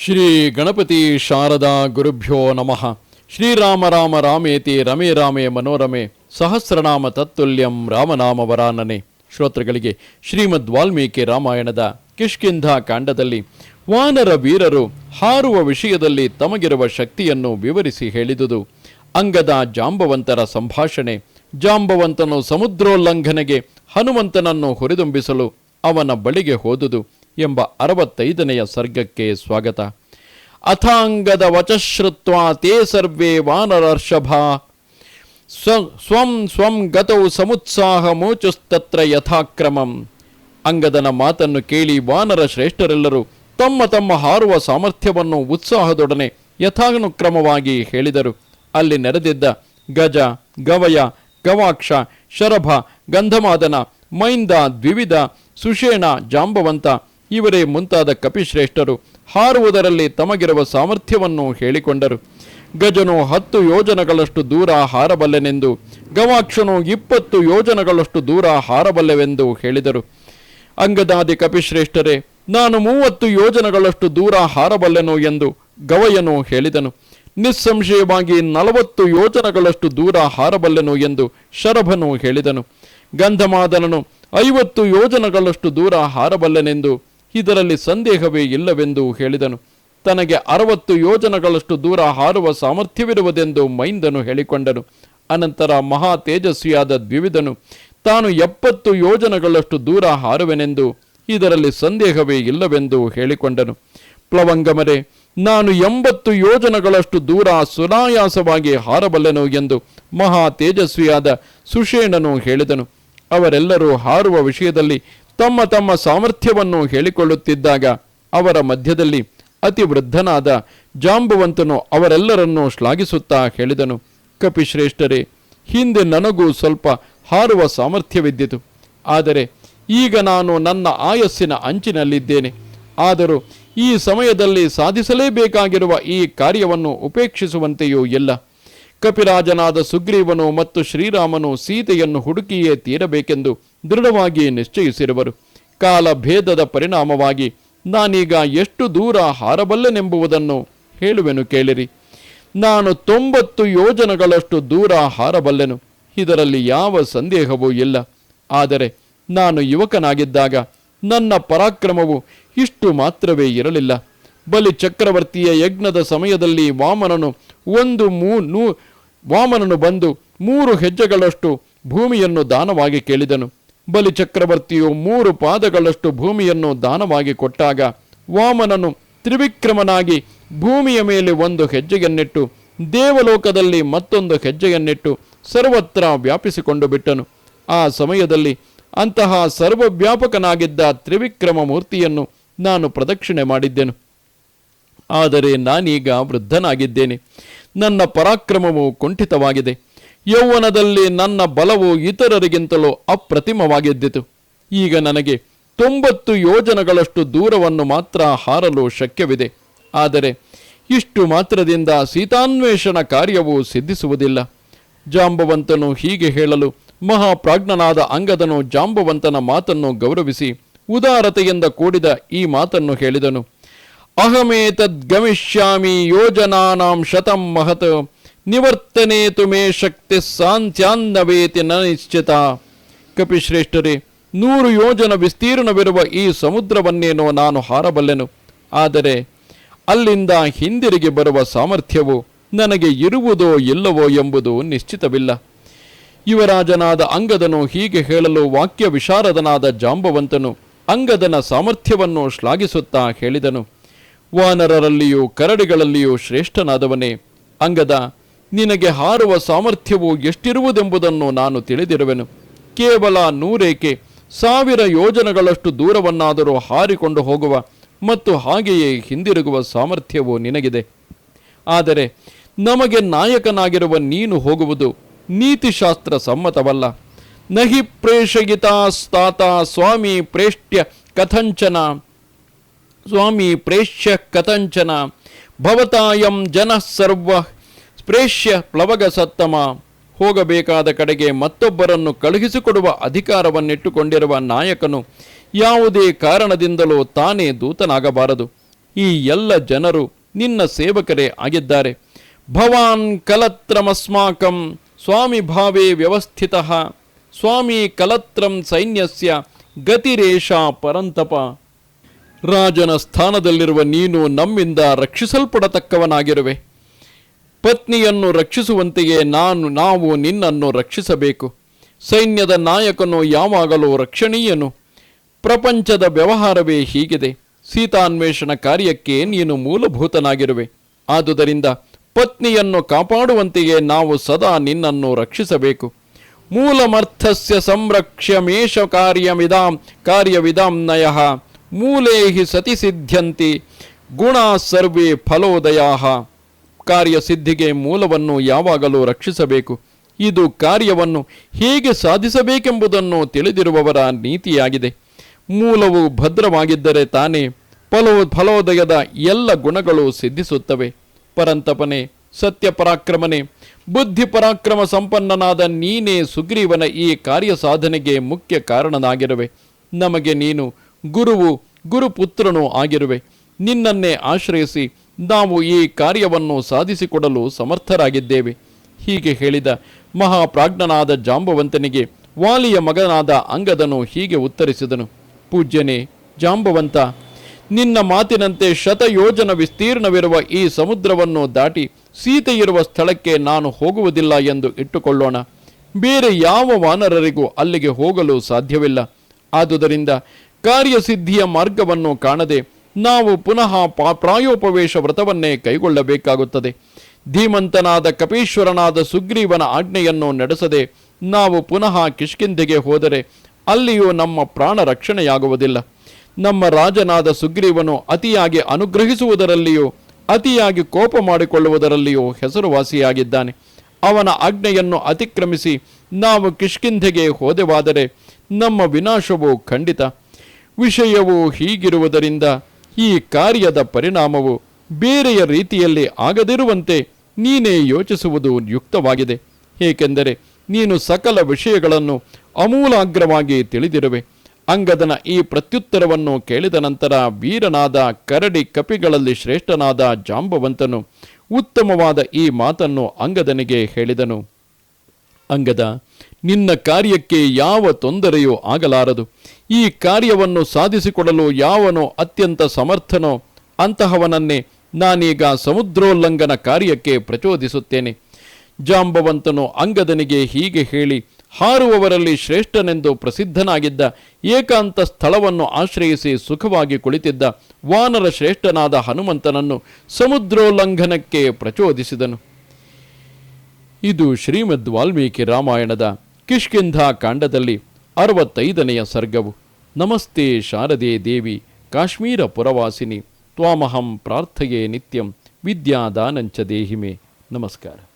ಶ್ರೀ ಗಣಪತಿ ಶಾರದಾ ಗುರುಭ್ಯೋ ನಮಃ. ಶ್ರೀರಾಮ ರಾಮ ರಾಮೇತಿ ರಮೇ ರಾಮೇ ಮನೋರಮೆ ಸಹಸ್ರನಾಮ ತತ್ತುಲ್ಯಂ ರಾಮನಾಮ ವರಾನನೆ. ಶ್ರೋತೃಗಳಿಗೆ ಶ್ರೀಮದ್ ವಾಲ್ಮೀಕಿ ರಾಮಾಯಣದ ಕಿಷ್ಕಿಂಧ ಕಾಂಡದಲ್ಲಿ ವಾನರ ವೀರರು ಹಾರುವ ವಿಷಯದಲ್ಲಿ ತಮಗಿರುವ ಶಕ್ತಿಯನ್ನು ವಿವರಿಸಿ ಹೇಳಿದುದು. ಅಂಗದ ಜಾಂಬವಂತರ ಸಂಭಾಷಣೆ, ಜಾಂಬವಂತನು ಸಮುದ್ರೋಲ್ಲಂಘನೆಗೆ ಹನುಮಂತನನ್ನು ಹುರಿದುಂಬಿಸಲು ಅವನ ಬಳಿಗೆ ಹೋದುದು. ಎಂಬ ಅರವತ್ತೈದನೆಯ ಸರ್ಗಕ್ಕೆ ಸ್ವಾಗತ. ಅಥಾಂಗದ ವಚಶ್ರುತ್ವ ತೇ ಸರ್ವೇ ವಾನರರ್ಷಭ. ಸ್ವ ಸ್ವಂ ಸ್ವಂ ಗತೌ ಸಮುತ್ಸಾಹ ಮೋಚುಸ್ತತ್ರ ಯಥಾಕ್ರಮಂ. ಅಂಗದನ ಮಾತನ್ನು ಕೇಳಿ ವಾನರ ಶ್ರೇಷ್ಠರೆಲ್ಲರೂ ತಮ್ಮ ತಮ್ಮ ಹಾರುವ ಸಾಮರ್ಥ್ಯವನ್ನು ಉತ್ಸಾಹದೊಡನೆ ಯಥಾನುಕ್ರಮವಾಗಿ ಹೇಳಿದರು. ಅಲ್ಲಿ ನೆರೆದಿದ್ದ ಗಜ, ಗವಯ, ಗವಾಕ್ಷ, ಶರಭ, ಗಂಧಮಾದನ, ಮೈಂದ, ದ್ವಿವಿಧ, ಸುಷೇಣ, ಜಾಂಬವಂತ ಇವರೇ ಮುಂತಾದ ಕಪಿಶ್ರೇಷ್ಠರು ಹಾರುವುದರಲ್ಲಿ ತಮಗಿರುವ ಸಾಮರ್ಥ್ಯವನ್ನು ಹೇಳಿಕೊಂಡರು. ಗಜನು ಹತ್ತು ಯೋಜನಗಳಷ್ಟು ದೂರ ಹಾರಬಲ್ಲೆನೆಂದು, ಗವಾಕ್ಷನು ಇಪ್ಪತ್ತು ಯೋಜನಗಳಷ್ಟು ದೂರ ಹಾರಬಲ್ಲೆವೆಂದು ಹೇಳಿದರು. ಅಂಗದಾದಿ ಕಪಿಶ್ರೇಷ್ಠರೇ, ನಾನು ಮೂವತ್ತು ಯೋಜನಗಳಷ್ಟು ದೂರ ಹಾರಬಲ್ಲೆನು ಎಂದು ಗವಯನು ಹೇಳಿದನು. ನಿಸ್ಸಂಶಯವಾಗಿ ನಲವತ್ತು ಯೋಜನಗಳಷ್ಟು ದೂರ ಹಾರಬಲ್ಲೆನು ಎಂದು ಶರಭನು ಹೇಳಿದನು. ಗಂಧಮಾದನನು ಐವತ್ತು ಯೋಜನಗಳಷ್ಟು ದೂರ ಹಾರಬಲ್ಲೆನೆಂದು ಇದರಲ್ಲಿ ಸಂದೇಹವೇ ಇಲ್ಲವೆಂದು ಹೇಳಿದನು. ತನಗೆ ಅರವತ್ತು ಯೋಜನಗಳಷ್ಟು ದೂರ ಹಾರುವ ಸಾಮರ್ಥ್ಯವಿರುವುದೆಂದು ಮೈಂದನು ಹೇಳಿಕೊಂಡನು. ಅನಂತರ ಮಹಾ ತೇಜಸ್ವಿಯಾದ ದ್ವಿವಿಧನು, ತಾನು ಎಪ್ಪತ್ತು ಯೋಜನಗಳಷ್ಟು ದೂರ ಹಾರುವೆನೆಂದು ಇದರಲ್ಲಿ ಸಂದೇಹವೇ ಇಲ್ಲವೆಂದು ಹೇಳಿಕೊಂಡನು. ಪ್ಲವಂಗಮರೆ, ನಾನು ಎಂಬತ್ತು ಯೋಜನಗಳಷ್ಟು ದೂರ ಸುನಾಯಾಸವಾಗಿ ಹಾರಬಲ್ಲನು ಎಂದು ಮಹಾ ತೇಜಸ್ವಿಯಾದ ಸುಷೇಣನು ಹೇಳಿದನು. ಅವರೆಲ್ಲರೂ ಹಾರುವ ವಿಷಯದಲ್ಲಿ ತಮ್ಮ ತಮ್ಮ ಸಾಮರ್ಥ್ಯವನ್ನು ಹೇಳಿಕೊಳ್ಳುತ್ತಿದ್ದಾಗ ಅವರ ಮಧ್ಯದಲ್ಲಿ ಅತಿ ವೃದ್ಧನಾದ ಜಾಂಬುವಂತನು ಅವರೆಲ್ಲರನ್ನೂ ಶ್ಲಾಘಿಸುತ್ತಾ ಹೇಳಿದನು, ಕಪಿಶ್ರೇಷ್ಠರೇ, ಹಿಂದೆ ನನಗೂ ಸ್ವಲ್ಪ ಹಾರುವ ಸಾಮರ್ಥ್ಯವಿದ್ದಿತು. ಆದರೆ ಈಗ ನಾನು ನನ್ನ ಆಯಸ್ಸಿನ ಅಂಚಿನಲ್ಲಿದ್ದೇನೆ. ಆದರೂ ಈ ಸಮಯದಲ್ಲಿ ಸಾಧಿಸಲೇಬೇಕಾಗಿರುವ ಈ ಕಾರ್ಯವನ್ನು ಉಪೇಕ್ಷಿಸುವಂತೆಯೂ ಇಲ್ಲ. ಕಪಿರಾಜನಾದ ಸುಗ್ರೀವನು ಮತ್ತು ಶ್ರೀರಾಮನು ಸೀತೆಯನ್ನು ಹುಡುಕಿಯೇ ತೀರಬೇಕೆಂದು ದೃಢವಾಗಿ ನಿಶ್ಚಯಿಸಿರುವರು. ಕಾಲಭೇದದ ಪರಿಣಾಮವಾಗಿ ನಾನೀಗ ಎಷ್ಟು ದೂರ ಹಾರಬಲ್ಲೆನೆಂಬುವುದನ್ನು ಹೇಳುವೆನು ಕೇಳಿರಿ. ನಾನು ತೊಂಬತ್ತು ಯೋಜನಗಳಷ್ಟು ದೂರ ಹಾರಬಲ್ಲೆನು. ಇದರಲ್ಲಿ ಯಾವ ಸಂದೇಹವೂ ಇಲ್ಲ. ಆದರೆ ನಾನು ಯುವಕನಾಗಿದ್ದಾಗ ನನ್ನ ಪರಾಕ್ರಮವು ಇಷ್ಟು ಮಾತ್ರವೇ ಇರಲಿಲ್ಲ. ಬಲಿ ಚಕ್ರವರ್ತಿಯ ಯಜ್ಞದ ಸಮಯದಲ್ಲಿ ವಾಮನನು ಒಂದು ಮೂ, ನೂ, ವಾಮನನು ಬಂದು ಮೂರು ಹೆಜ್ಜೆಗಳಷ್ಟು ಭೂಮಿಯನ್ನು ದಾನವಾಗಿ ಕೇಳಿದನು. ಬಲಿ ಚಕ್ರವರ್ತಿಯು ಮೂರು ಪಾದಗಳಷ್ಟು ಭೂಮಿಯನ್ನು ದಾನವಾಗಿ ಕೊಟ್ಟಾಗ ವಾಮನನು ತ್ರಿವಿಕ್ರಮನಾಗಿ ಭೂಮಿಯ ಮೇಲೆ ಒಂದು ಹೆಜ್ಜೆಯನ್ನಿಟ್ಟು ದೇವಲೋಕದಲ್ಲಿ ಮತ್ತೊಂದು ಹೆಜ್ಜೆಯನ್ನಿಟ್ಟು ಸರ್ವತ್ರ ವ್ಯಾಪಿಸಿಕೊಂಡು ಬಿಟ್ಟನು. ಆ ಸಮಯದಲ್ಲಿ ಅಂತಹ ಸರ್ವವ್ಯಾಪಕನಾಗಿದ್ದ ತ್ರಿವಿಕ್ರಮ ಮೂರ್ತಿಯನ್ನು ನಾನು ಪ್ರದಕ್ಷಿಣೆ ಮಾಡಿದ್ದೆನು. ಆದರೆ ನಾನೀಗ ವೃದ್ಧನಾಗಿದ್ದೇನೆ. ನನ್ನ ಪರಾಕ್ರಮವು ಕುಂಠಿತವಾಗಿದೆ. ಯೌವನದಲ್ಲಿ ನನ್ನ ಬಲವು ಇತರರಿಗಿಂತಲೂ ಅಪ್ರತಿಮವಾಗಿದ್ದಿತು. ಈಗ ನನಗೆ ತೊಂಬತ್ತು ಯೋಜನಗಳಷ್ಟು ದೂರವನ್ನು ಮಾತ್ರ ಹಾರಲು ಶಕ್ಯವಿದೆ. ಆದರೆ ಇಷ್ಟು ಮಾತ್ರದಿಂದ ಸೀತಾನ್ವೇಷಣ ಕಾರ್ಯವು ಸಿದ್ಧಿಸುವುದಿಲ್ಲ. ಜಾಂಬವಂತನು ಹೀಗೆ ಹೇಳಲು ಮಹಾಪ್ರಾಜ್ಞನಾದ ಅಂಗದನು ಜಾಂಬವಂತನ ಮಾತನ್ನು ಗೌರವಿಸಿ ಉದಾರತೆಯಿಂದ ಕೂಡಿದ ಈ ಮಾತನ್ನು ಹೇಳಿದನು. ಅಹಮೇತದ್ಗಮಿಷ್ಯಾಮಿ ಯೋಜನಾನಾಂ ಶತಂ ಮಹತ್. ನಿವರ್ತನೇತು ತುಮೇ ಶಕ್ತಿ ಸಾಂತ್ಯಾನ್ನವೇತಿ ನ ನಿಶ್ಚಿತ. ಕಪಿಶ್ರೇಷ್ಠರೇ, ನೂರು ಯೋಜನ ವಿಸ್ತೀರ್ಣವಿರುವ ಈ ಸಮುದ್ರವನ್ನೇನೋ ನಾನು ಹಾರಬಲ್ಲೆನು. ಆದರೆ ಅಲ್ಲಿಂದ ಹಿಂದಿರುಗಿ ಬರುವ ಸಾಮರ್ಥ್ಯವು ನನಗೆ ಇರುವುದೋ ಇಲ್ಲವೋ ಎಂಬುದು ನಿಶ್ಚಿತವಿಲ್ಲ. ಯುವರಾಜನಾದ ಅಂಗದನು ಹೀಗೆ ಹೇಳಲು ವಾಕ್ಯ ವಿಶಾರದನಾದ ಜಾಂಬವಂತನು ಅಂಗದನ ಸಾಮರ್ಥ್ಯವನ್ನು ಶ್ಲಾಘಿಸುತ್ತಾ ಹೇಳಿದನು. ವಾನರರಲ್ಲಿಯೂ ಕರಡಿಗಳಲ್ಲಿಯೂ ಶ್ರೇಷ್ಠನಾದವನೇ, ಅಂಗದ ನಿನಗೆ ಹಾರುವ ಸಾಮರ್ಥ್ಯವು ಎಷ್ಟಿರುವುದೆಂಬುದನ್ನು ನಾನು ತಿಳಿದಿರುವೆನು. ಕೇವಲ ನೂರೇಕೆ, ಸಾವಿರ ಯೋಜನಗಳಷ್ಟು ದೂರವನ್ನಾದರೂ ಹಾರಿಕೊಂಡು ಹೋಗುವ ಮತ್ತು ಹಾಗೆಯೇ ಹಿಂದಿರುಗುವ ಸಾಮರ್ಥ್ಯವು ನಿನಗಿದೆ. ಆದರೆ ನಮಗೆ ನಾಯಕನಾಗಿರುವ ನೀನು ಹೋಗುವುದು ನೀತಿಶಾಸ್ತ್ರ ಸಮ್ಮತವಲ್ಲ. ನಹಿ ಪ್ರೇಷಯಿತಾಸ್ತಾತ ಸ್ವಾಮಿ ಪ್ರೇಷ್ಯ ಕಥಂಚನ. ಸ್ವಾಮಿ ಪ್ರೇಷ್ಯ ಕಥಂಚನ. ಭವತಾಯಂ ಜನ ಸರ್ವ ಪ್ರೇಷ್ಯ ಪ್ಲವಗ ಸತ್ತಮ, ಹೋಗಬೇಕಾದ ಕಡೆಗೆ ಮತ್ತೊಬ್ಬರನ್ನು ಕಳುಹಿಸಿಕೊಡುವ ಅಧಿಕಾರವನ್ನಿಟ್ಟುಕೊಂಡಿರುವ ನಾಯಕನು ಯಾವುದೇ ಕಾರಣದಿಂದಲೂ ತಾನೇ ದೂತನಾಗಬಾರದು. ಈ ಎಲ್ಲ ಜನರು ನಿನ್ನ ಸೇವಕರೇ ಆಗಿದ್ದಾರೆ. ಭವಾನ್ ಕಲತ್ರಮಸ್ಮಾಕಂ ಸ್ವಾಮಿ ಭಾವೇ ವ್ಯವಸ್ಥಿತ. ಸ್ವಾಮಿ ಕಲತ್ರಂ ಸೈನ್ಯಸ್ಯ ಗತಿರೇಷ ಪರಂತಪ. ರಾಜನ ಸ್ಥಾನದಲ್ಲಿರುವ ನೀನು ನಮ್ಮಿಂದ ರಕ್ಷಿಸಲ್ಪಡತಕ್ಕವನಾಗಿರುವೆ. ಪತ್ನಿಯನ್ನು ರಕ್ಷಿಸುವಂತೆಯೇ ನಾನು, ನಾವು ನಿನ್ನನ್ನು ರಕ್ಷಿಸಬೇಕು. ಸೈನ್ಯದ ನಾಯಕನು ಯಾವಾಗಲೂ ರಕ್ಷಣೀಯನು. ಪ್ರಪಂಚದ ವ್ಯವಹಾರವೇ ಹೀಗಿದೆ. ಸೀತಾನ್ವೇಷಣ ಕಾರ್ಯಕ್ಕೆ ನೀನು ಮೂಲಭೂತನಾಗಿರುವೆ. ಆದುದರಿಂದ ಪತ್ನಿಯನ್ನು ಕಾಪಾಡುವಂತೆಯೇ ನಾವು ಸದಾ ನಿನ್ನನ್ನು ರಕ್ಷಿಸಬೇಕು. ಮೂಲಮರ್ಥಸ್ಯ ಸಂರಕ್ಷ್ಯಮೇಷ ಕಾರ್ಯವಿದಾಂ ಕಾರ್ಯವಿದಾಂ ನಯಃ. ಮೂಲೇ ಸತಿ ಸಿದ್ಧ್ಯಂತಿ ಗುಣ ಸರ್ವೇ ಫಲೋದಯಾ. ಕಾರ್ಯಸಿದ್ಧಿಗೆ ಮೂಲವನ್ನು ಯಾವಾಗಲೂ ರಕ್ಷಿಸಬೇಕು. ಇದು ಕಾರ್ಯವನ್ನು ಹೇಗೆ ಸಾಧಿಸಬೇಕೆಂಬುದನ್ನು ತಿಳಿದಿರುವವರ ನೀತಿಯಾಗಿದೆ. ಮೂಲವು ಭದ್ರವಾಗಿದ್ದರೆ ತಾನೇ ಫಲೋ, ಫಲೋದಯದ ಎಲ್ಲ ಗುಣಗಳು ಸಿದ್ಧಿಸುತ್ತವೆ. ಪರಂತಪನೆ, ಸತ್ಯ ಪರಾಕ್ರಮನೆ, ಬುದ್ಧಿ ಪರಾಕ್ರಮ ಸಂಪನ್ನನಾದ ನೀನೇ ಸುಗ್ರೀವನ ಈ ಕಾರ್ಯ ಸಾಧನೆಗೆ ಮುಖ್ಯ ಕಾರಣನಾಗಿರುವೆ. ನಮಗೆ ನೀನು ಗುರುವು, ಗುರುಪುತ್ರನೂ ಆಗಿರುವೆ. ನಿನ್ನನ್ನೇ ಆಶ್ರಯಿಸಿ ನಾವು ಈ ಕಾರ್ಯವನ್ನು ಸಾಧಿಸಿಕೊಡಲು ಸಮರ್ಥರಾಗಿದ್ದೇವೆ. ಹೀಗೆ ಹೇಳಿದ ಮಹಾಪ್ರಾಜ್ಞನಾದ ಜಾಂಬವಂತನಿಗೆ ವಾಲಿಯ ಮಗನಾದ ಅಂಗದನು ಹೀಗೆ ಉತ್ತರಿಸಿದನು. ಪೂಜ್ಯನೇ, ಜಾಂಬವಂತ, ನಿನ್ನ ಮಾತಿನಂತೆ ಶತಯೋಜನ ವಿಸ್ತೀರ್ಣವಿರುವ ಈ ಸಮುದ್ರವನ್ನು ದಾಟಿ ಸೀತೆಯಿರುವ ಸ್ಥಳಕ್ಕೆ ನಾನು ಹೋಗುವುದಿಲ್ಲ ಎಂದು ಇಟ್ಟುಕೊಳ್ಳೋಣ. ಬೇರೆ ಯಾವ ವಾನರರಿಗೂ ಅಲ್ಲಿಗೆ ಹೋಗಲು ಸಾಧ್ಯವಿಲ್ಲ. ಆದುದರಿಂದ ಕಾರ್ಯಸಿದ್ಧಿಯ ಮಾರ್ಗವನ್ನು ಕಾಣದೆ ನಾವು ಪುನಃ ಪ್ರಾಯೋಪವೇಶ ವ್ರತವನ್ನೇ ಕೈಗೊಳ್ಳಬೇಕಾಗುತ್ತದೆ. ಧೀಮಂತನಾದ ಕಪೀಶ್ವರನಾದ ಸುಗ್ರೀವನ ಆಜ್ಞೆಯನ್ನು ನಡೆಸದೆ ನಾವು ಪುನಃ ಕಿಷ್ಕಿಂಧೆಗೆ ಹೋದರೆ ಅಲ್ಲಿಯೂ ನಮ್ಮ ಪ್ರಾಣ ರಕ್ಷಣೆಯಾಗುವುದಿಲ್ಲ. ನಮ್ಮ ರಾಜನಾದ ಸುಗ್ರೀವನು ಅತಿಯಾಗಿ ಅನುಗ್ರಹಿಸುವುದರಲ್ಲಿಯೂ, ಅತಿಯಾಗಿ ಕೋಪ ಮಾಡಿಕೊಳ್ಳುವುದರಲ್ಲಿಯೂ ಹೆಸರುವಾಸಿಯಾಗಿದ್ದಾನೆ. ಅವನ ಆಜ್ಞೆಯನ್ನು ಅತಿಕ್ರಮಿಸಿ ನಾವು ಕಿಷ್ಕಿಂಧೆಗೆ ಹೋದೆವಾದರೆ ನಮ್ಮ ವಿನಾಶವು ಖಂಡಿತ. ವಿಷಯವು ಹೀಗಿರುವುದರಿಂದ ಈ ಕಾರ್ಯದ ಪರಿಣಾಮವು ಬೇರೆಯ ರೀತಿಯಲ್ಲಿ ಆಗದಿರುವಂತೆ ನೀನೇ ಯೋಚಿಸುವುದು ಯುಕ್ತವಾಗಿದೆ. ಏಕೆಂದರೆ ನೀನು ಸಕಲ ವಿಷಯಗಳನ್ನು ಅಮೂಲಾಗ್ರವಾಗಿ ತಿಳಿದಿರುವೆ. ಅಂಗದನ ಈ ಪ್ರತ್ಯುತ್ತರವನ್ನು ಕೇಳಿದ ನಂತರ ವೀರನಾದ ಕರಡಿ ಕಪಿಗಳಲ್ಲಿ ಶ್ರೇಷ್ಠನಾದ ಜಾಂಬವಂತನು ಉತ್ತಮವಾದ ಈ ಮಾತನ್ನು ಅಂಗದನಿಗೆ ಹೇಳಿದನು. ಅಂಗದ ನಿನ್ನ ಕಾರ್ಯಕ್ಕೆ ಯಾವ ತೊಂದರೆಯೂ ಆಗಲಾರದು. ಈ ಕಾರ್ಯವನ್ನು ಸಾಧಿಸಿಕೊಡಲು ಯಾವನೋ ಅತ್ಯಂತ ಸಮರ್ಥನೋ ಅಂತಹವನನ್ನೇ ನಾನೀಗ ಸಮುದ್ರೋಲ್ಲಂಘನ ಕಾರ್ಯಕ್ಕೆ ಪ್ರಚೋದಿಸುತ್ತೇನೆ. ಜಾಂಬವಂತನು ಅಂಗದನಿಗೆ ಹೀಗೆ ಹೇಳಿ, ಹಾರುವವರಲ್ಲಿ ಶ್ರೇಷ್ಠನೆಂದು ಪ್ರಸಿದ್ಧನಾಗಿದ್ದ ಏಕಾಂತ ಸ್ಥಳವನ್ನು ಆಶ್ರಯಿಸಿ ಸುಖವಾಗಿ ಕುಳಿತಿದ್ದ ವಾನರ ಶ್ರೇಷ್ಠನಾದ ಹನುಮಂತನನ್ನು ಸಮುದ್ರೋಲ್ಲಂಘನಕ್ಕೆ ಪ್ರಚೋದಿಸಿದನು. ಇದು ಶ್ರೀಮದ್ ವಾಲ್ಮೀಕಿ ರಾಮಾಯಣದ ಕಿಷ್ಕಿಂಧ ಕಾಂಡದಲ್ಲಿ ಅರವತ್ತೈದನೆಯ ಸರ್ಗವು. ನಮಸ್ತೆ ಶಾರದೆ ದೇವಿ, ಕಾಶ್ಮೀರ ಪುರವಾಸಿನಿ, ತ್ವಾಮಹಂ ಪ್ರಾರ್ಥಯೇ ನಿತ್ಯಂ, ವಿದ್ಯಾದಾನಂಚ ದೇಹಿಮೆ. ನಮಸ್ಕಾರ.